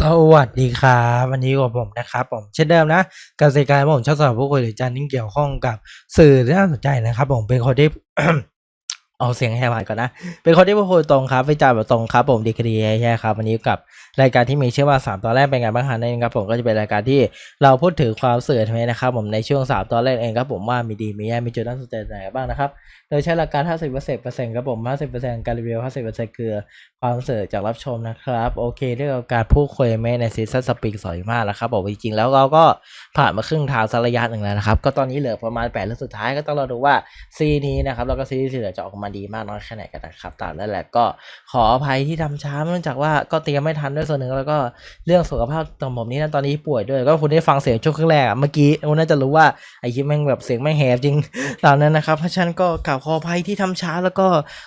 สวัสดีครับวันนี้กับผมนะครับผมเช่นเดิมนะกษตรกรผมชอบสอนผู้คุยหรือจานที่เกี่ยวข้องกับสื่อที่น่าสนใจนะครับ ผมเป็นคนที่เอาเสียงแหบหายก่อนนะ เป็นคนที่พูดคุยตรงครับวิจารณ์แบบตรงครับผมดีคดีแย่ครับวันนี้กับรายการที่มีชื่อว่า 3ตอนแรกเป็นไงบ้างฮะนั่นเองครับผมก็จะเป็นรายการที่เราพูดถึงความสื่อทำไมนะครับผมในช่วง 3ตอนแรกเองครับผมว่ามีดีมีแย่มีจุดน่าสนใจไหนบ้างนะครับ ดยใช้หลักการ 50%ครับผม 50%การรีวิว 50%คือความเสื่อจากรับชมนะครับ โอเคเรื่องการพูดคุยแม่ในซีซั่นสปริงสอยมากแล้วครับผมจริงๆแล้วเราก็ผ่านมาครึ่งทางสักระยะหนึ่งแล้วนะครับ ก็ตอนนี้เหลือประมาณ8เรื่องสุดท้ายก็ต้องรอดูว่าซีนี้นะครับแล้วก็ซีที่เหลือจะออกมาดีมากน้อยแค่ไหนกันนะครับตามนั่นแหละก็ขออภัยที่ทำช้าเนื่องจากว่าก็เตรียมไม่ทันด้วยส่วนหนึ่งแล้วก็เรื่องสุขภาพของผมนี่นะตอนนี้ป่วยด้วยก็คุณได้ฟังเสียงช่วงครึ่งแรกเมื่อกี้คุณน่าจะรู้ว่าไอ้คลิปแม่งแบบเสียงแม่งแหบจริงตามนั้นนะครับเพราะฉะนั้นก็กล่าวขออภัยที่ทำช้าแล้วก็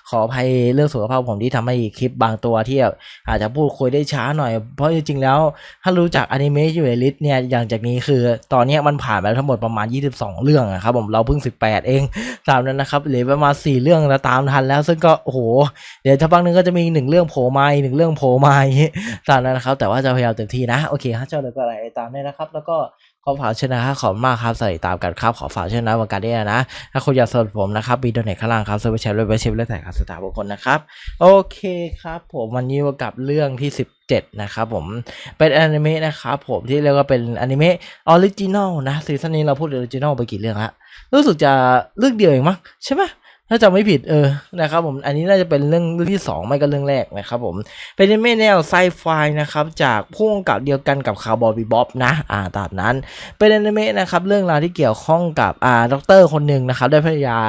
ขออภัยเรื่องสุขภาพผมที่ทำให้คลิปบางตัวที่อาจจะพูดคุยได้ช้าหน่อย เพราะจริงๆแล้ว ถ้ารู้จักอนิเมะอยู่ในลิสต์เนี่ยอย่างจากนี้คือ ตอนนี้มันผ่านไปแล้วทั้งหมดประมาณ 22 เรื่องอะครับผมเราเพิ่ง 18 เองตามนั้นนะครับเหลือประมาณ4เรื่องแล้วตามทันแล้ว ซึ่งก็โอ้โหเดี๋ยวถ้าพักนึงก็จะมีหนึ่งเรื่องโผล่มาหนึ่งเรื่องโผล่มาอย่างงี้ตามนั้นนะครับแต่ว่าจะพยายามเต็มที่นะโอเคถ้าเจ้าเลยก็อะไรตามนี้นะครับ แล้วก็ ขอฝากชนะขอบมากครับใส่ตามกันครับ ขอฝากชนะวันการด้วยนะ ถ้าคุณอยากสนับสนุนผมนะครับมีโดเนทข้างล่างครับซื้อไปแชร์ด้วยไปเชฟและแต่ครับสตาบุคคลนะครับ โอเคครับ ผมวันนี้กับเรื่องที่ 17 นะครับผมเป็นอนิเมะนะครับผมที่เรียกว่าเป็นอนิเมะออริจินอลนะซีซั่นนี้เราพูดออริจินอลไปกี่เรื่องละรู้สึกจะเรื่องเดียวเองมั้งใช่ไหม ถ้าจำไม่ผิดเออนะครับผมอันนี้น่าจะเป็นเรื่องเรื่องที่สองไม่ก็เรื่องแรกนะครับผมเป็นอนิเมะแนวไซไฟนะครับจากผู้กำกับเดียวกันกับคาร์บอยบีบ๊อบนะอ่าตามนั้น เป็นอนิเมะนะครับเรื่องราวที่เกี่ยวข้องกับอ่าด็อกเตอร์คนหนึ่งนะครับได้พยายา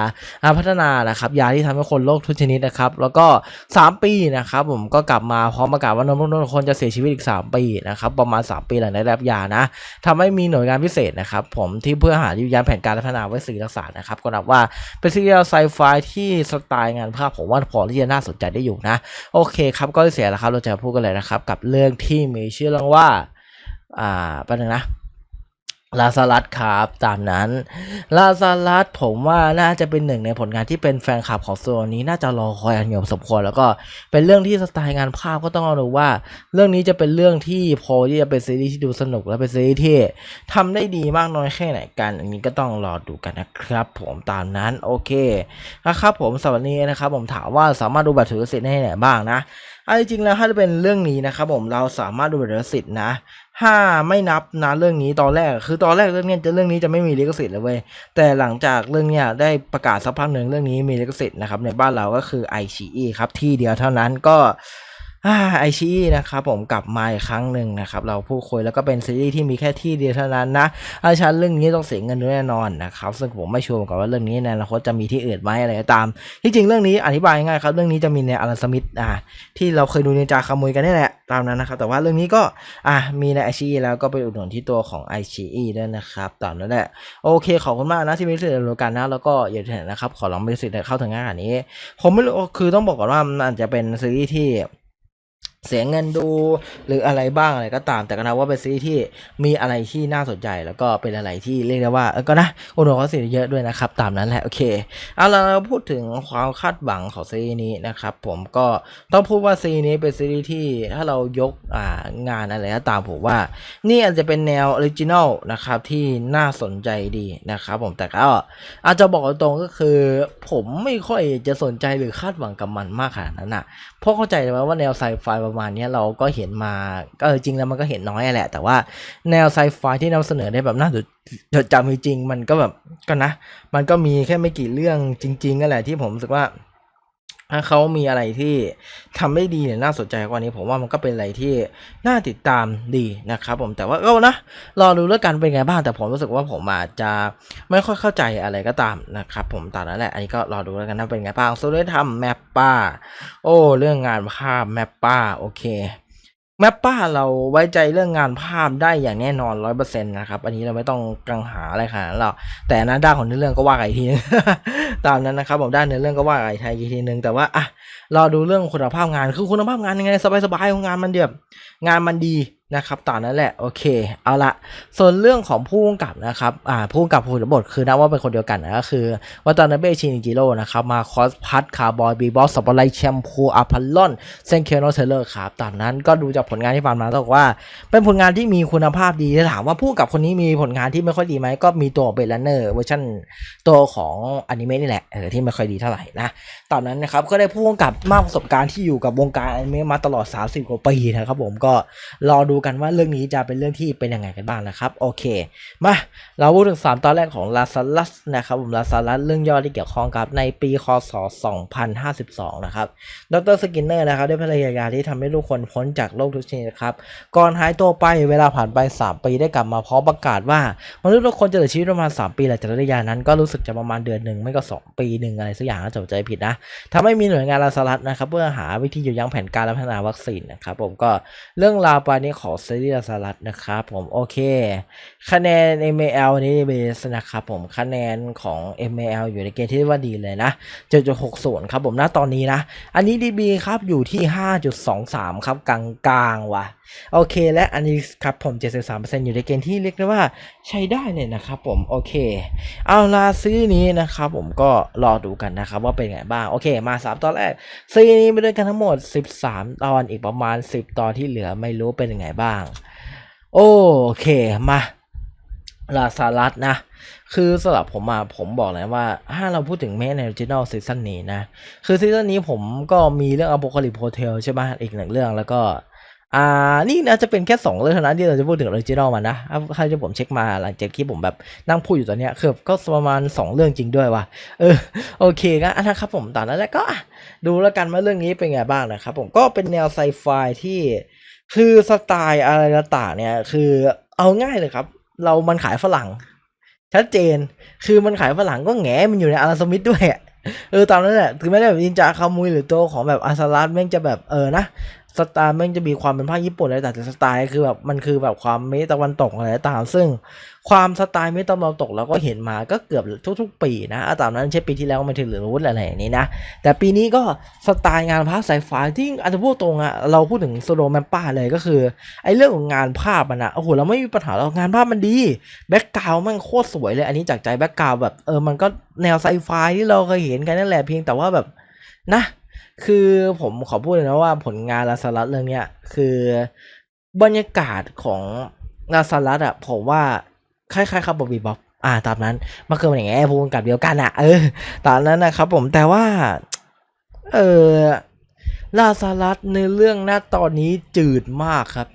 อ่าพัฒนานะครับยาที่ทำให้คนโรคทุกชนิดนะครับแล้วก็ 3 ปีนะครับผมก็กลับมาพร้อมประกาศว่านนนคนจะเสียชีวิตอีก 3 ปีนะครับประมาณ 3 ปีหลังได้รับยานะทำให้มีหน่วยงานพิเศษนะครับผมที่เพื่อหาวิญญาณแผนการพัฒนาไว้สื่อรักษานะครับก็นับว่าเป็นซีรีส์ไซไฟที่สไตล์งานภาพผมว่าพอที่จะน่าสนใจได้อยู่นะ โอเคครับก็เสียแล้วครับเราจะพูดกันเลยนะครับ กับเรื่องที่มีชื่อเรื่องว่า อ่าแป๊บนึงนะ ลาซารัสครับตามนั้น ลาซารัสผมว่าน่าจะเป็นหนึ่งในผลงานที่เป็นแฟนคลับของโซนนี้น่าจะรอคอยอันยมสมควรแล้วก็เป็นเรื่องที่สไตล์งานภาพก็ต้องรอดูว่า เรื่องนี้จะเป็นเรื่องที่พอที่จะเป็นซีรีส์ที่ดูสนุกและเป็นซีรีส์ที่ทำได้ดีมากน้อยแค่ไหนกัน อันนี้ก็ต้องรอดูกันนะครับ ผมตามนั้นโอเคนะครับผมสวันนี้นะครับ ผมถามว่าสามารถดูบัตรถือสิทธิ์ได้ไหนบ้างนะ เอาจริงๆแล้วถ้าเป็นเรื่องนี้นะครับผมเราสามารถดูบัตรถือสิทธิ์นะ ถ้าไม่นับนะเรื่องนี้ตอนแรกคือตอนแรกเรื่องเนี้ยจะเรื่องนี้จะไม่มีลิขสิทธิ์เลยเว้ยแต่หลังจากเรื่องเนี้ยได้ประกาศสักพักหนึ่งเรื่องนี้มีลิขสิทธิ์นะครับในบ้านเราก็คือ i อ e ครับที่เดียวเท่านั้นก็ ไอชีนะครับผมกลับมาอีกครั้งหนึ่งนะครับเราพูดคุยแล้วก็เป็นซีรีส์ที่มีแค่ที่เดียวเท่านั้นนะอาชันเรื่องนี้ต้องเสียเงินแน่นอนนะครับซึ่งผมไม่ชัวร์เหมือนกันว่าเรื่องนี้ในอนาคตจะมีที่อื่นไหมอะไรก็ตาม ที่จริงเรื่องนี้อธิบายง่ายครับเรื่องนี้จะมีในอลันสมิธอ่าที่เราเคยดูในจาขโมยกันนี่แหละตามนั้นนะครับแต่ว่าเรื่องนี้ก็อะมีในไอชีแล้วก็ไปอุดหนุนที่ตัวของไอชีด้วยนะครับตามนั้นแหละโอเคขอบคุณมากนะที่มีสิทธิ์รู้กันนะแล้วก็อย่าลืมนะครับขอลองมีสิทธิ์เข้าถึงงานนี้ ผมไม่รู้คือต้องบอกก่อนว่ามันอาจจะเป็นซีรีส์ที่ เสียเงินดูหรืออะไรบ้างอะไรก็ตาม แต่ก็นับว่าเป็นซีรีส์ที่มีอะไรที่น่าสนใจ แล้วก็เป็นอะไรที่เรียกได้ว่าก็นะอุดมเขาสิเยอะด้วยนะครับ ตามนั้นแหละโอเคเอาล่ะเราพูดถึงความคาดหวังของซีรีส์นี้นะครับ ผมก็ต้องพูดว่าซีรีส์นี้เป็นซีรีส์ที่ถ้าเรายกอ่างานอะไรก็ตามผมว่า นี่อาจจะเป็นแนวออริจินอลนะครับที่น่าสนใจดีนะครับผมแต่ก็อาจจะบอกตรงๆก็คือ ผมไม่ค่อยจะสนใจหรือคาดหวังกับมันมากขนาดนั้นอะเพราะเข้าใจไหมว่าแนวไซไฟประมาณนี้เราก็เห็นมาก็จริงแล้วมันก็เห็นน้อยแหละ แต่ว่าแนวไซไฟที่นำเสนอได้แบบน่าจดจำจริงมันก็แบบก็นะ มันก็มีแค่ไม่กี่เรื่องจริงๆนั่นแหละที่ผมรู้สึกว่า ถ้าเขามีอะไรที่ทำได้ดีเนี่ยน่าสนใจกว่านี้ ผมว่ามันก็เป็นอะไรที่น่าติดตามดีนะครับผมแต่ว่าก็นะรอดูแล้วกันเป็นไงบ้างแต่ผมรู้สึกว่าผมอาจจะไม่ค่อยเข้าใจอะไรก็ตามนะครับผมตามนั้นแหละอันนี้ก็รอดูแล้วกันนะเป็นไงบ้างสุดได้ทำแมปป้า โอ้ เรื่องงานภาพแมปป้าโอเค แมปป้าเราไว้ใจเรื่องงานภาพได้อย่างแน่นอนร้อยเปอร์เซ็นต์นะครับ อันนี้เราไม่ต้องกังหาอะไรขนาดนั้นหรอกแต่นะด้านของเนื้อเรื่องก็ว่ากันอีกทีนึงตามนั้นนะครับผมด้านเนื้อเรื่องก็ว่ากันอีกทีนึงแต่ว่าอะรอดูเรื่องคุณภาพงานคือคุณภาพงานยังไงสบายๆของงานมันเดียบงานมันดี นะครับตามนั้นแหละโอเคเอาละส่วนเรื่องของผู้กำกับนะครับอ่าผู้กำกับผู้บทคือนับว่าเป็นคนเดียวกันนะก็คือวัตานาเบชินิจิโร่นะครับมาคอสพัทคาร์บอยบีบอสสปอร์ไลท์แชมพูอัพพลลอนเซนเคโนเทเลอร์ครับตามนั้นก็ดูจากผลงานที่ผ่านมาต้องบอกว่า เป็นผลงานที่มีคุณภาพดีถาถามว่าผู้กำกับคนนี้มีผลงานที่ไม่ค่อยดีไหมก็มีตัวเบลเนอร์เวอร์ชันตัวของอนิเมะนี่แหละเออที่ไม่ค่อยดีเท่าไหร่นะตอนนั้นนะครับก็ได้ผู้กำกับมากประสบการณ์ที่อยู่กับวงการอนิเมะมาตลอด 30กว่าปีนะครับผมก็รอดูกันว่าเรื่องนี้จะเป็นเรื่องที่เป็นยังไงกันบ้างนะครับ โอเค มา เราพูดถึง 3 ตอนแรกของลาซาลัสนะครับผมลาซาลัสเรื่องย่อที่เกี่ยวข้องกับในปีคศ 2052 นะครับดรสกินเนอร์นะครับได้พยายามที่ทำให้ทุกคนพ้นจากโรคทุกชนิดครับ ก่อนหายตัวไปเวลาผ่านไป 3 ปีได้กลับมาพร้อมประกาศว่ามนุษย์ทุกคนจะเหลือชีวิตประมาณ 3 ปีหลังจากระยะนั้นก็รู้สึกจะประมาณเดือนหนึ่งไม่ก็ 2 ปีหนึ่งอะไรสักอย่างนะจำใจผิดนะทำให้มีหน่วยงานลาสลัดนะครับเพื่อหาวิธีหยุดยั้งแผนการและพัฒนาวัคซีนนะครับผมก็เรื่องราวปานนี้ของซีรีส์ลาสลัดนะครับผมโอเค คะแนน ML นี้เบสนะครับผมคะแนนของ ML อยู่ในเกณฑ์ที่ว่าดีเลยนะ7.60ครับผมณตอนนี้นะ อันนี้ DB ครับอยู่ที่ 5.23 ครับกลางๆว่ะ โอเค และอันนี้ครับผม 73%อยู่ในเกณฑ์ที่เรียกได้ว่าใช้ได้เลยนะครับผม โอเค เอาล่ะซีรีส์นี้นะครับผมก็รอดูกันนะครับว่าเป็นไงบ้าง โอเค มา 3 ตอนแรกซีนี้มีด้วยกันทั้งหมด 13 ตอนอีกประมาณ 10 ตอนที่เหลือไม่รู้เป็นยังไงบ้าง โอเคมาลาซารัสนะ คือสำหรับผมอะผมบอกเลยว่า ถ้าเราพูดถึงแม่ในออริจินอลซีซั่นนี้นะ คือซีซั่นนี้ผมก็มีเรื่องอ p โ c a ลิ p โ e เทลใช่ไหมอีกหนึ่งเรื่องแล้วก็ อ่า นี่นะจะเป็นแค่2เรื่องเท่านั้นที่เราจะพูดถึงออริจินอลมันนะถ้าที่ผมเช็คมาหลังจากที่ผมแบบนั่งพูดอยู่ตอนเนี้ยคือก็ประมาณ 2 เรื่องจริงด้วยว่ะ เออ โอเคก็อันนะครับผมตอนนั้นแหละก็ดูแล้วกันว่าเรื่องนี้เป็นไงบ้างนะครับผมก็เป็นแนวไซไฟที่คือสไตล์อะไรต่างเนี่ย คือเอาง่ายเลยครับ เรามันขายฝรั่ง ชัดเจน คือมันขายฝรั่งก็แหงมันอยู่ในอาราสมิธด้วยเออตอนนั้นแหละคือไม่ได้แบบนินจาคามุยหรือตัวของแบบอาซารัสแม่งจะแบบเออนะ สไตล์แม่งจะมีความเป็นภาคญี่ปุ่นอะไรแต่สไตล์คือแบบมันคือแบบความเมตะวันตกอะไรต่างซึ่งความสไตล์เมตะวันตกเราก็เห็นมาก็เกือบทุก ๆ ปีนะอะตามนั้นใช่นปีที่แล้วก็ไม่ถึงหรือรู้อะไรอย่างนี้นะ แต่ปีนี้ก็สไตล์งานภาพไซไฟที่อาจจะพูดตรงอะเราพูดถึงโซโลแมปป้าเลยก็คือไอ้เรื่องของงานภาพมันอะโอ้โหเราไม่มีปัญหาเรางานภาพมันดีแบ็กกราวมันโคตรสวยเลยอันนี้จากใจแบ็กกราวแบบเออมันก็แนวไซไฟที่เราเคยเห็นกันนั่นแหละเพียงแต่ว่าแบบนะ คือผมขอพูดเลยนะว่าผลงานลาซารัสเรื่องเนี้ยคือบรรยากาศของลาซารัสอะผมว่าคล้ายๆครับบอบบี้บ๊อบอ่าตามนั้นมันคือมันอย่างเงี้ยพูดกับเดียวกันอะเออตามนั้นนะครับผมแต่ว่า เออลาซารัสในเรื่องหน้าตอนนี้จืดมากครับ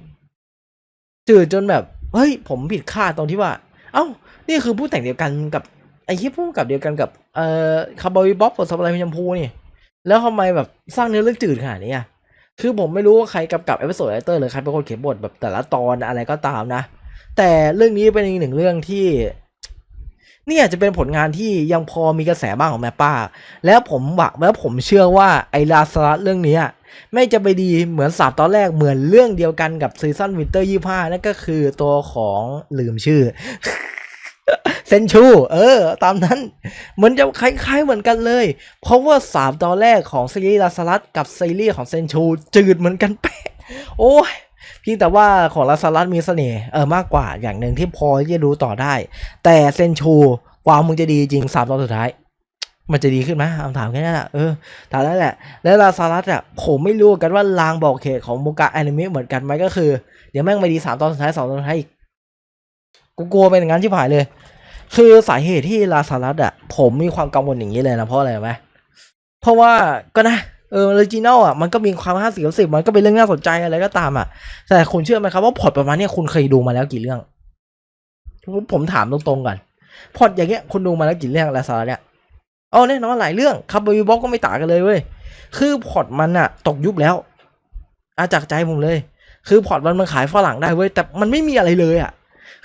จืดจนแบบเฮ้ย ผมผิดคาดตรงที่ว่า เอ้า นี่คือผู้แต่งเดียวกันกับไอ้ที่ผู้กับเดียวกันกับเอ่อคาร์บอยบ๊อบกับสปายชมพูนี่ แล้วทำไมแบบสร้างเนื้อเรื่องจืดขนาดนี้อะคือผมไม่รู้ว่าใครกำกับเอพิโซดไอเตอร์หรือใครเป็นคนเขียนบทแบบแต่ละตอนอะไรก็ตามนะ แต่เรื่องนี้เป็นอีกหนึ่งเรื่องที่นี่อาจจะเป็นผลงานที่ยังพอมีกระแสบ้างของแม่ป้า แล้วผมหวังแล้วผมเชื่อว่าไอลาสลัดเรื่องนี้ไม่จะไปดีเหมือนสามตอนแรกเหมือนเรื่องเดียวกันกับซีซั่นวินเตอร์ยี่ห้านั่นก็คือตัวของลืมชื่อ เซนชู เออ ตามนั้น เหมือนจะคล้าย ๆ เหมือนกันเลย เพราะว่าสามตอนแรกของซีรีส์ลาสลัดกับซีรีส์ของเซนชู จืดเหมือนกันเป๊ะ โอ้ยเพียงแต่ว่าของลาสลัดมีเสน่ห์เออมากกว่าอย่างหนึ่งที่พอที่จะดูต่อได้ แต่เซนชูกว่ามึงจะดีจริงสามตอนสุดท้าย มันจะดีขึ้นไหมคำถามแค่นั้นแหละเออถามนั้นแหละ แล้วลาซารัสอะผมไม่รู้กันว่าลางบอกเหตุของวงกาแอนิเมะเหมือนกันไหมก็คือ เดี๋ยวแม่งไม่ดีสามตอนสุดท้ายสองตอนสุดท้ายอีก กูกลัวเป็นอย่างนั้นชิบหายเลย คือสาเหตุที่ลาซารัสอะ ผมมีความกังวลอย่างนี้เลยนะเพราะอะไรไหมเพราะว่าก็นะเออออริจินอลอะมันก็มีความห้าสิบสิบมันก็เป็นเรื่องน่าสนใจอะไรก็ตามอะ แต่คุณเชื่อไหมครับว่าพอร์ตประมาณนี้คุณเคยดูมาแล้วกี่เรื่อง ผมถามตรงๆก่อนพอร์ตอย่างเงี้ยคุณดูมาแล้วกี่เรื่องลาซารัสเนี่ยอ๋อแน่นอนหลายเรื่องครับบอยบ็อกก็ไม่ต่างกันเลยเว้ยคือพอร์ตมันอะ ตกยุคแล้วอาจากใจผมเลย คือพอร์ตมันมันขายฝรั่งได้เว้ยแต่มันไม่มีอะไรเลยอะ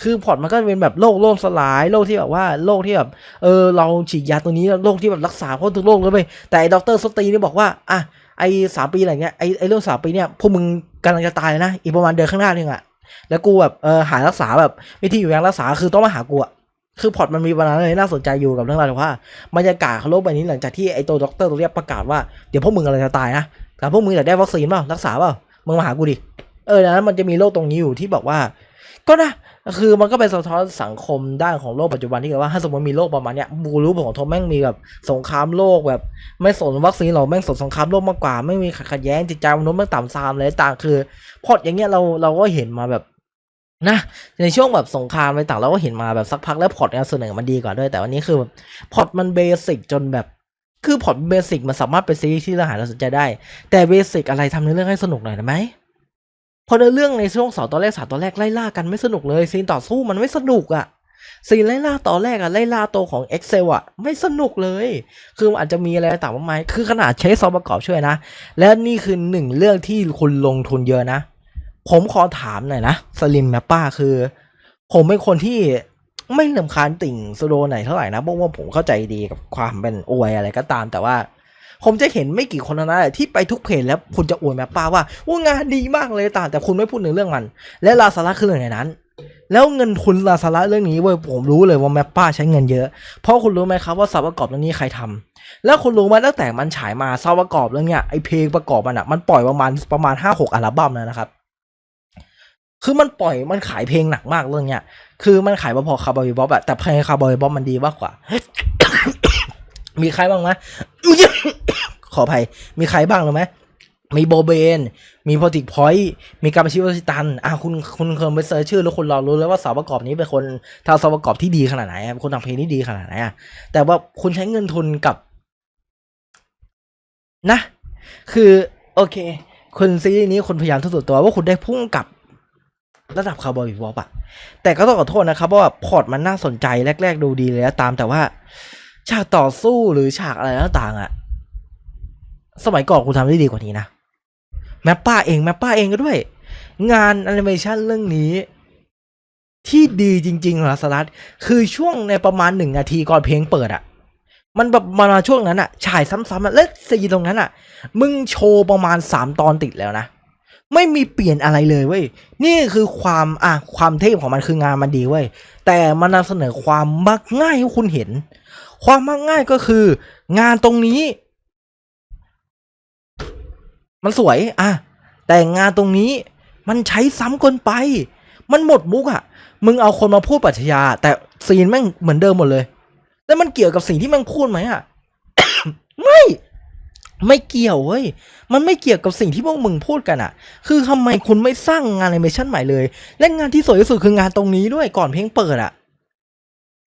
คือพอร์ตมันก็เป็นแบบโลกโลกสลายโลกที่แบบว่าโลกที่แบบเออเราฉีดยาตัวนี้โลกที่แบบรักษาพ้นทุกโรคเลยเว้ยแต่ด็อกเตอร์สตีนี่บอกว่าอะไอ้สามปีอะไรเงี้ยไอ้ไอ้เรื่องสามปีเนี่ยพวกมึงกำลังจะตายนะอีกประมาณเดือนข้างหน้านึงอะแล้วกูแบบเออหารักษาแบบวิธีอยู่อย่างรักษาคือต้องมาหากูอะคือพอร์ตมันมีปัญหาอะไรน่าสนใจอยู่กับเรื่องราวที่ว่าบรรยากาศของโลกใบนี้หลังจากที่ไอตัวด็อกเตอร์ตัวเนี้ยประกาศว่าเดี๋ยวพวกมึงอะไรจะตายนะแต่พวกมึงอยากได้วัคซีนเปล่ารักษาเปล่ามึงมาหากูดิเออดังนั้นมันจะมีโลกตรงนี้อยู่ที่บอกว่า ก็นะ คือมันก็เป็นสะท้อนสังคมด้านของโลกปัจจุบันที่แบบว่าถ้าสมมติมีโลกประมาณเนี้ยบูรู้ผลกระทบแม่งมีแบบสงครามโลกแบบ ไม่สนวัคซีนหรอกแม่งสนสงครามโลกมากกว่า ไม่มีขัดแย้งจิตใจมนุษย์แม่งต่ำซามเลยต่างคือ พอดอย่างเงี้ยเราเราก็เห็นมาแบบนะในช่วงแบบสงครามอะไรต่างเราก็เห็นมาแบบสักพักแล้วพล็อตกาเสนอมันดีกว่าด้วย แต่วันนี้คือแบบพอตมันเบสิกจนแบบ คือพอตเบสิกมันสามารถเป็นซีรีส์ที่เราหาเราสนใจได้ แต่เบสิกอะไรทำในอเรื่องให้สนุกหน่อยได้ไหม พอในอเรื่องในช่วงสองตอนแรกสามตอนแรกไล่ล่ากันไม่สนุกเลยซีนต่อสู้มันไม่สนุกอะซีนไล่ล่าตอนแรกอะไล่ล่าตัวของ Excel อะไม่สนุกเลย คืออาจจะมีอะไรต่างมากมายคือขนาดใช้ซอฟต์ประกอบช่วยนะ และนี่คือหนึ่งเรื่องที่คุณลงทุนเยอะนะ ผมขอถามหน่อยนะสลิมแมปป้าคือ ผมเป็นคนที่ไม่ลำคาญติ่งสโลไหนเท่าไหร่นะเพราะว่าผมเข้าใจดีกับความเป็นอวยอะไรก็ตามแต่ว่า ผมจะเห็นไม่กี่คนนะที่ไปทุกเพจแล้วคุณจะอวยแมปป้าว่าว่างานดีมากเลยต่างแต่คุณไม่พูดถึงเรื่องมัน และลาซาระคือหนึ่งในนั้น แล้วเงินทุนลาซาระเรื่องนี้เว้ยผมรู้เลยว่าแมปป้าใช้เงินเยอะ เพราะคุณรู้ไหมครับว่าซาวประกอบเรื่องนี้ใครทำแล้วคุณรู้ไหมตั้งแต่มันฉายมาซาวประกอบเรื่องเนี้ยไอเพลงประกอบมันอะมันปล่อยประมาณประมาณห้าหกอัลบั้มแล้วนะครับคือมันปล่อยมันขายเพลงหนักมากเรื่องเนี้ย คือมันขายพอๆคาร์บอยบ๊อบอะแต่เพลงคาร์บอยบ๊อบมันดีมากกว่า มีใครบ้างไหมขออภัย มีใครบ้างหรือไหมมีโบเบน มีโพติกพอยต์ มีการชิวชิตัน อะคุณคุณเคยไปเซิร์ชชื่อ แล้วคุณรอรู้แล้วว่าสาวประกอบนี้เป็นคนทำสาวประกอบที่ดีขนาดไหนคนทำเพลงที่ดีขนาดไหนอะแต่ว่าคุณใช้เงินทุนกับ นะ คือ โอเค คุณซีรีส์นี้คุณพยายามทดสอบตัวว่าคุณได้พุ่งกับระดับคาร์บอยบ๊อบอะแต่ก็ต้องขอโทษนะครับเพราะว่าพอร์ตมันน่าสนใจแรก ๆ ดูดีเลยแล้วตามแต่ว่า ฉากต่อสู้หรือฉากอะไรต่างๆอะสมัยก่อนคุณทำได้ดีกว่านี้นะแมปป้าเองแมปป้าเองก็ด้วย งานแอนิเมชันเรื่องนี้ ที่ดีจริงๆหรอสลัดคือช่วงในประมาณหนึ่งนาทีก่อนเพลงเปิดอะมันแบบมาช่วงนั้นอะฉายซ้ำๆและซีนตรงนั้นอะมึงโชว์ประมาณสามตอนติดแล้วนะไม่มีเปลี่ยนอะไรเลยเว้ย นี่คือความอะความเทพของมันคืองานมันดีเว้ย แต่มันนำเสนอความมักง่ายให้คุณเห็น ความมักง่ายก็คือ งานตรงนี้ มันสวยอะแต่งานตรงนี้มันใช้ซ้ำเกินไป มันหมดมุกอะ มึงเอาคนมาพูดปัชญา แต่ซีนแม่งเหมือนเดิมหมดเลย แล้วมันเกี่ยวกับสิ่งที่แม่งพูดไหมอะ ไม่ ไม่เกี่ยวเว้ย มันไม่เกี่ยวกับสิ่งที่พวกมึงพูดกันอะคือทำไมคุณไม่สร้างงานแอนิเมชันใหม่เลย และงานที่สวยที่สุดคืองานตรงนี้ด้วยก่อนเพลงเปิดอะ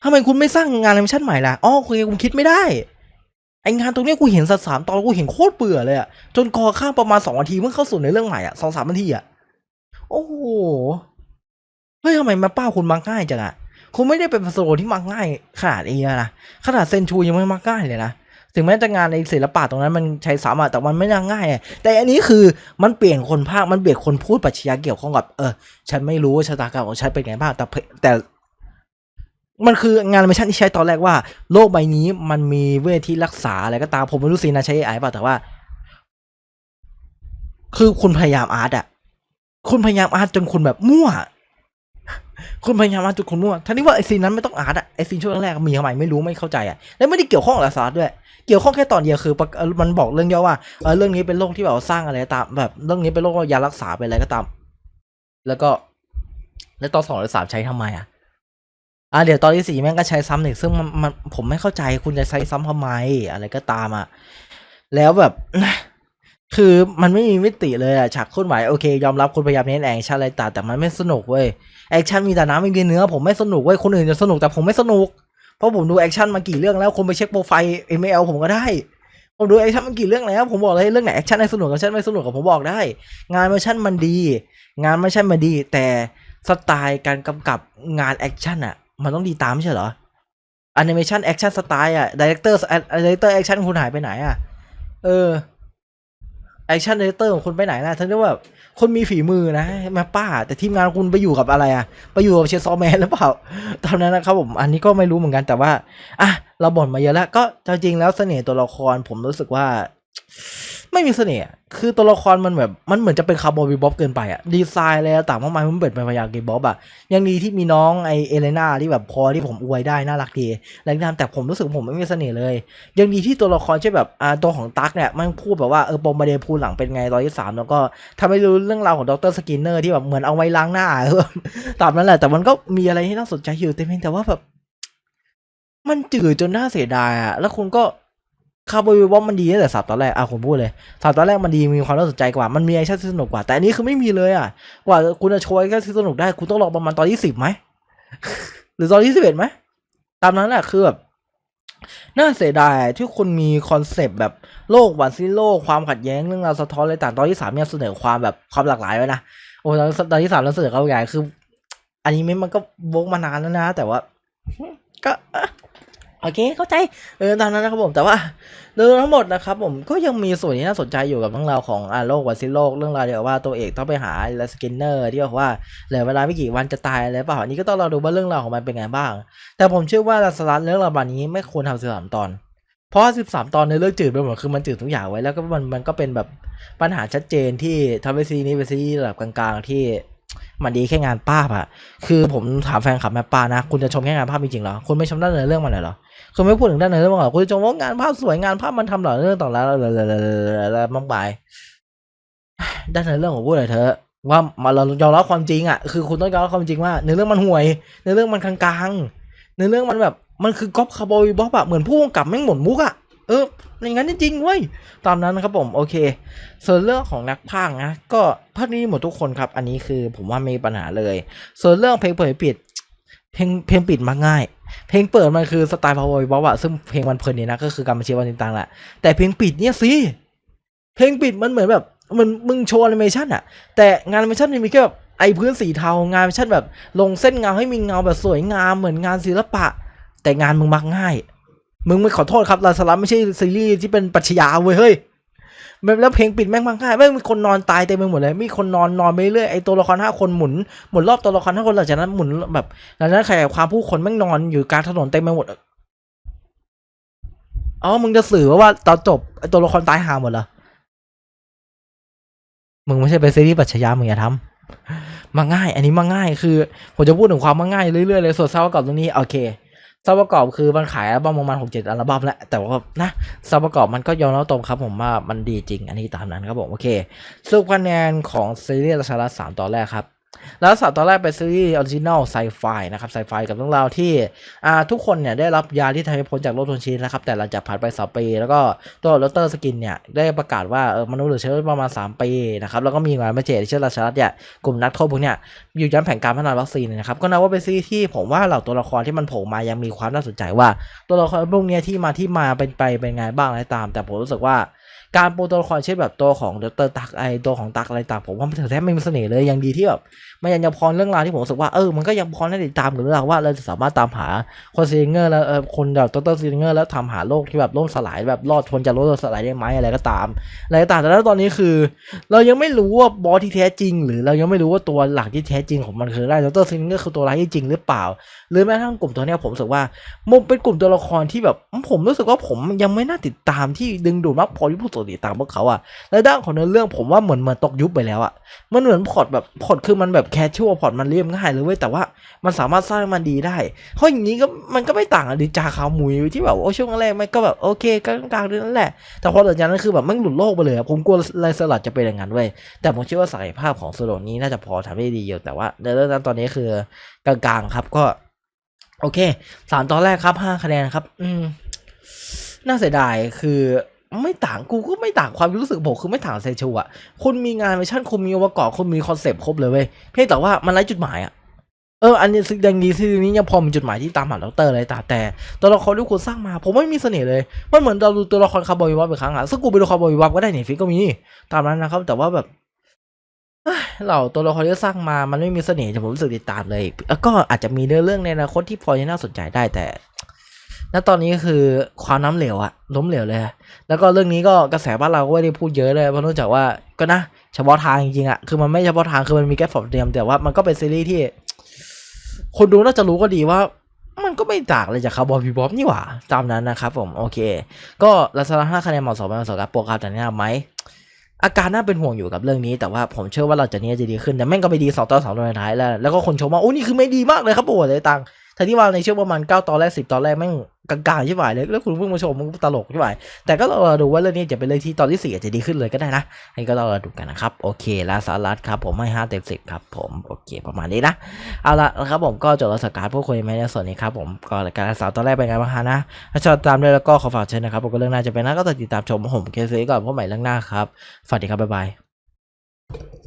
ทำไมคุณไม่สร้างงานแอนิเมชันใหม่ล่ะอ๋อคุยคุณคิดไม่ได้ไองานตรงนี้กูเห็นสัสามตอนกูเห็นโคตรเบื่อเลยอะจนกอข้ามประมาณสองนาทีเพิ่งเข้าสู่ในเรื่องใหม่อะสองสามนาทีอะโอ้โหเฮ้ยทำไมมาป้าคุณมักง่ายจังอะคุณไม่ได้เป็นสโลที่มักง่ายขนาดนี้นะขนาดเซนชูยังไม่มักง่ายเลยนะถึงแม้จะงานในศิลปะตรงนั้นมันใช้สามารถแต่มันไม่น่าง่าย แต่อันนี้คือมันเปลี่ยนคนภาคมันเปลี่ยนคนพูดปรัชญาเกี่ยวข้องกับเออฉันไม่รู้ว่าชะตากรรมของฉันเป็นไงบ้างแต่แต่ มันคืองานแอนิเมชันที่ใช้ตอนแรกว่า โลกใบนี้มันมีเวทที่รักษาอะไรก็ตามผมไม่รู้สินะใช้ AI เปล่าแต่ว่า คือคุณพยายามอาร์ตอะคุณพยายามอาร์ตจนคุณแบบมั่ว คุณพยายามอาร์ตจนคุณมั่วทั้งที่ว่าไอซีนนั้นไม่ต้องอาร์ตอะไอซีนช่วงแรกมีทำไมไม่รู้ไม่เข้าใจอะและไม่ได้เกี่ยวข้องกับลาร์ด้วย เกี่ยวข้องแค่ตอนเดียวคือ มันบอกเรื่องย่อว่าเออเรื่องนี้เป็นโรคที่แบบว่าสร้างอะไรก็ตาม แบบเรื่องนี้เป็นโรคยารักษาเป็นอะไรก็ตาม แล้วก็ แล้วตอนสองหรือสามใช้ทำไมอะ อะเดี๋ยวตอนที่สี่แม่งก็ใช้ซ้ำหนึ่งซึ่งมันมันผมไม่เข้าใจคุณจะใช้ซ้ำทำไม อะไรก็ตามอะ แล้วแบบ คือมันไม่มีมิติเลยอะฉากเคลื่อนไหวโอเค ยอมรับคุณพยายามเน้นแอคชั่นอะไรต่างแต่มันไม่สนุกเว้ยแอคชั่นมีแต่น้ำไม่มีเนื้อ ผมไม่สนุกเว้ยคนอื่นจะสนุกแต่ผมไม่สนุก เพราะผมดูแอคชั่นมากี่เรื่องแล้วคนไปเช็คโปรไฟล์เอ็มเอลผมก็ได้ผมดูแอคชั่นมากี่เรื่องแล้ว ผมบอกเลยเรื่องไหนแอคชั่นไหนสนุกกับชั่นไม่สนุกกับผมบอกได้ งานแอคชั่นมันดี งานไม่ใช่มันดี แต่สไตล์การกำกับงานแอคชั่นอะ มันต้องดีตามใช่เหรอแอนิเมชันแอคชั่นสไตล์อะดีเรคเตอร์ดีเรคเตอร์แอคชั่นคุณหายไปไหนอะ เออแอคชั่นดีเรคเตอร์ของคุณไปไหนล่ะทั้งที่ว่าคนมีฝีมือนะแมาป้า แต่ทีมงานคุณไปอยู่กับอะไรอะ ไปอยู่กับเชนซอแมนหรือเปล่าตอนนั้นนะครับผมอันนี้ก็ไม่รู้เหมือนกันแต่ว่าอะเราบ่นมาเยอะแล้ว ก็จริงๆแล้วเสน่ห์ตัวละครผมรู้สึกว่า ไม่มีเสน่ห์คือตัวละครมันแบบมันเหมือนจะเป็นคาร์บอยบีบ๊อบเกินไปอะดีไซน์อะไรต่างมากมายมันเป็นพยางกีบ๊อบอะยังดีที่มีน้องไอเอเลนาที่แบบพอที่ผมอวยได้น่ารักดีอะไรก็ตามแต่ผมรู้สึกผมไม่มีเสน่ห์เลย ยังดีที่ตัวละครใช่แบบอ่าตัวของตั๊กเนี่ยมันพูดแบบว่าเออปมประเด็นพูดหลังเป็นไงตอนที่สามแล้วก็ทำให้รู้เรื่องราวของดรสกินเนอร์ที่แบบเหมือนเอาไว้ล้างหน้าตามนั้นแหละแต่มันก็มีอะไรที่น่าสนใจอยู่แต่เพียงแต่ว่าแบบมันจืดจนน่าเสียดายอะแล้วคุณก็ คาร์บอยบอมมันดีตั้งแต่สับตอนแรกอะผมพูดเลยสับตอนแรกมันดีมีความน่าสนใจกว่ามันมีแอคชั่นที่สนุกกว่า แต่อันนี้คือไม่มีเลยอะกว่าคุณจะโชว์แอคชั่นที่สนุกได้คุณต้องรอประมาณตอนที่สิบไหมหรือตอนที่สิบเอ็ดไหมตามนั้นแหละคือแบบน่าเสียดายที่คุณมีคอนเซปต์แบบโลกหวานซิโลกความขัดแย้งเรื่องราวสะท้อนอะไรต่างตอนที่สามเนี่ยเสนอความแบบความหลากหลายไว้นะโอ้ตอนตอนที่สามเราเสนอความหลากหลายคือ อันนี้มันก็วกมานานแล้วนะ แต่ว่า ก็ โอเคเข้าใจเออตามนั้นนะครับผมแต่ว่าโดยทั้งหมดนะครับผมก็ยังมีส่วนที่น่าสนใจอยู่กับเรื่องราวของอาโลกวัซิโลกเรื่องราวเดียวว่าตัวเอกต้องไปหาลสกินเนอร์ที่บอกว่าเหลือเวลาไม่กี่วันจะตายอะไรเปล่าอันนี้ก็ต้องรอดูว่าเรื่องราวของมันเป็นไงบ้าง แต่ผมเชื่อว่าลสลัดเรื่องราวแบบนี้ไม่ควรทำสิบสามตอน เพราะสิบสามตอนในเรื่องจืดไปหมดคือมันจืดทุกอย่างไว้แล้วก็มันมันก็เป็นแบบปัญหาชัดเจนที่ทำให้ซีนี้เป็นซีรีส์ระดับกลางๆที่ มันดีแค่งานภาพอะคือผมถามแฟนคลับแม่ป้านะ คุณจะชมแค่งานภาพจริงๆเหรอ คุณไม่ชมด้านเนื้อเรื่องมันเลยเหรอ คุณไม่พูดถึงด้านเนื้อเรื่องมันเหรอ คุณจะชมว่างานภาพสวยงานภาพมันทำหล่อเรื่องต่อแล้วแล้วมากมายด้านเนื้อเรื่องของพูดเลยเธอะว่ามาเรายอมรับความจริงอะคือคุณต้องยอมรับความจริงว่าเนื้อเรื่องมันห่วยเนื้อเรื่องมันกลางๆเนื้อเรื่องมันแบบ มันคือก๊อปคาร์บอยบ๊อบอะเหมือนผู้กำกับแม่งหมดมุกอะ เอออย่างนั้นจริงๆเว้ยตามนั้นนะครับผมโอเค ส่วนเรื่องของนักพากย์นะก็ภาคนี้หมดทุกคนครับ อันนี้คือผมว่าไม่มีปัญหาเลย ส่วนเรื่องเพลงเปิดปิด เพลงเพลงปิดมาง่าย เพลงเปิดมันคือสไตล์พาวเวอร์บ๊อบอะซึ่งเพลงมันเพลินนี่นะก็คือการมาเชียร์วันตินตังแหละแต่เพลงปิดเนี่ยสิเพลงปิดมันเหมือนแบบมันมึงโชว์แอนิเมชันอะแต่งานแอนิเมชันมันมีแค่แบบไอพื้นสีเทางานแอนิเมชันแบบลงเส้นเงาให้มีเงาแบบสวยงามเหมือนงานศิลปะ แต่งานมึงมักง่าย มึงไม่ขอโทษครับลาสลัมไม่ใช่ซีรีส์ที่เป็นปรัชญาเว้ยเฮ้ยแล้วเพลงปิดแม่งมังง่ายแม่งมีคนนอนตายเต็มไปหมดเลย มีคนนอนนอนไปเรื่อยไอตัวละครห้าคนหมุนหมุนรอบตัวละครห้าคนหลังจากนั้นหมุนแบบหลังจากนั้นขยายความผู้คนแม่งนอนอยู่กลางถนนเต็มไปหมดอ๋อมึงจะสื่อว่าว่าตอนจบไอตัวละครตายหาหมดเหรอมึงไม่ใช่เป็นซีรีส์ปรัชญามึงอย่าทำมาง่าย อันนี้มาง่ายคือ ผมจะพูดถึงความมาง่ายเรื่อยๆเลยส่วนเศร้ากับตรงนี้โอเค ซาวประกอบคือมันขายอัลบั้มประมาณหกเจ็ดอัลบั้มแล้ว แต่ว่านะซาวประกอบมันก็ยอมรับตรงครับผมว่ามันดีจริงอันนี้ตามนั้นครับผมโอเคสรุปคะแนนของซีรีส์ราชาลัสามตอนแรกครับ แล้วสามตอนแรกเป็นซีรีส์ออริจินอลไซไฟนะครับไซไฟกับเรื่องราวที่ทุกคนเนี่ยได้รับยาที่ทำให้พ้นจากโรคทนชีนนะครับแต่หลังจากผ่านไปสามปี แล้วก็ตัวลอตเตอร์สกินเนี่ยได้ประกาศว่าเออมนุษย์เหลือเชื้อประมาณ 3 ปีนะครับแล้วก็มีงานมาเจตเชื้อราชาลัสเนี่ยกลุ่มนักโทษพวกเนี่ยอยู่ย้ำแผนการพัฒนาวัคซีนนะครับก็นับว่าเป็นซีรีส์ที่ผมว่าเหล่าตัวละครที่มันโผล่มายังมีความน่าสนใจว่า ตัวละครพวกเนี้ยที่มาที่มาเป็นไปเป็นไงบ้างอะไรตาม แต่ผมรู้สึกว่า การปูตัวละครเช่นแบบตัวของดรตักไอตัวของตักอะไรต่างผมว่ามันแทบไม่มีเสน่ห์เลยยังดีที่แบบมันยังจะพรเรื่องราวที่ผมรู้สึกว่าเออมันก็ยังพรให้ติดตามกับเรื่องราวว่าเราจะสามารถตามหาคนซีเงอร์แล้วเออคนแบบดรซีเงอร์แล้วทำหาโลกที่แบบโลกสลายแบบรอดทนจากโลกสลายได้ไหมอะไรก็ตามอะไรก็ตามแต่แล้วตอนนี้คือ เรายังไม่รู้ว่าบอสที่แท้จริง หรือเรายังไม่รู้ว่าตัวหลักที่แท้จริงของมันคืออะไรดรซิงเกอร์คือตัวร้ายที่จริงหรือเปล่า หรือแม้กระทั่งกลุ่มตัวเนี้ยผมรู้สึกว่ามันเป็นกลุ่มตัวละครที่แบบผมรู้สึกว่าผมยังไม่น่าติดตามที่ดึงดูดมากพอที่ผู้ติดตามพวกเขาอะและด้านของเนื้อเรื่องผมว่าเหมือนเหมือนตกยุคไปแล้วอะมันเหมือนพอร์ตแบบพอร์ตคือมันแบบแคชชัวพอร์ตมันเรียบง่ายเลยเว้ยแต่ว่ามันสามารถสร้างมันดีได้เพราะอย่างนี้ก็มันก็ไม่ต่างกับดิจาขาวหมุยที่แบบโอ้ช่วงแรกมันก็แบบโอเคกลางๆนั่นแหละ แต่พอหลังจากนั้นคือแบบมันหลุดโลกไปเลยผมกลัวไลสลัดจะเป็นอย่างนั้นเว้ยแต่ผมเชื่อว่าศักยภาพของโซโลนี้น่าจะพอทำได้ดีอยู่แต่ว่าในเรื่องนั้นตอนนี้คือกลางๆครับก็โอเคสามตอนแรกครับห้าคะแนนครับ อืม น่าเสียดายคือ ไม่ต่างกูก็ไม่ต่างความรู้สึกผมคือไม่ต่างเซชูอะคุณมีงานเวอร์ชันคุณมีองค์ประกอบคุณมีคอนเซปต์ครบเลยเว้ยเพียงแต่ว่ามันไร้จุดหมายอะเอออันนี้ซึ่งยังดีซีนี้ยังพอมีจุดหมายที่ตามหาดรเลยแต่แต่ตัวละครที่คุณสร้างมา ผมไม่มีเสน่ห์เลยมันเหมือนเราดูตัวละครคาร์บอยวับไปครั้งอะซึ่งกูไปดูคาร์บอยวับก็ได้เนี่ยฟิกก็มีตามนั้นนะครับแต่ว่าแบบเราตัวละครที่สร้างมามันไม่มีเสน่ห์จนผมรู้สึกติดตามเลย แล้วก็อาจจะมีเรื่องในอนาคตที่พอจะน่าสนใจได้แต่ ณตอนนี้ก็คือความน้ำเหลวอะล้มเหลวเลย แล้วก็เรื่องนี้ก็กระแสบ้านเราก็ไม่ได้พูดเยอะเลยเพราะนองจากว่าก็นะเฉพาะทางจริงๆอะคือมันไม่เฉพาะทางคือมันมีแค่ฟอร์ดเดียมแต่ว่ามันก็เป็นซีรีส์ที่ คนดูน่าจะรู้ก็ดีว่า มันก็ไม่ต่างเลยจากคาร์บอนบีบอฟนี่หว่า ตามนั้นนะครับผมโอเค ก็ลักษณะห้าคะแนนเหมาะสมไหมเหมาะสมกับโปรการแต่แนะนำไหมอาการน่าเป็นห่วงอยู่กับเรื่องนี้ แต่ว่าผมเชื่อว่าเราจะเนี้จะดีขึ้นแต่แม่งก็ไม่ดีสองตอนสองตอนท้ายแล้วแล้วก็คนชมว่าโอ้นี่คือไม่ดีมากเลยครับโอ้โหเลยตัง ทที่ว่าในช่วงประมาณเก้าตอนแรกสิบตอนแรกแม่งกลางๆใช่ไหมเลยแล้วคุณเพิ่งมาชมมึงตลกใช่ไหมแต่ก็เราดูว่าเรื่องนี้จะเป็นเรื่องที่ตอนที่สี่อาจจะดีขึ้นเลยก็ได้นะให้ก็เราดูกันนะครับโอเคลาสารัตครับผมให้ห้าเต็มสิบครับผมโอเคประมาณนี้นะเอาละนะครับผมก็จบรัสการพูดคุยไหมในส่วนนี้ครับผมก็รายการสาวตอนแรกเป็นไงบ้างฮะนะถ้าชอบตามด้วยแล้วก็ขอฝากเชิญนะครับผมก็เรื่องหน้าจะเป็นน้าก็ติดตามชมผมเคซีก่อนพบใหม่เรื่องหน้าครับสวัสดีครับบ๊ายบาย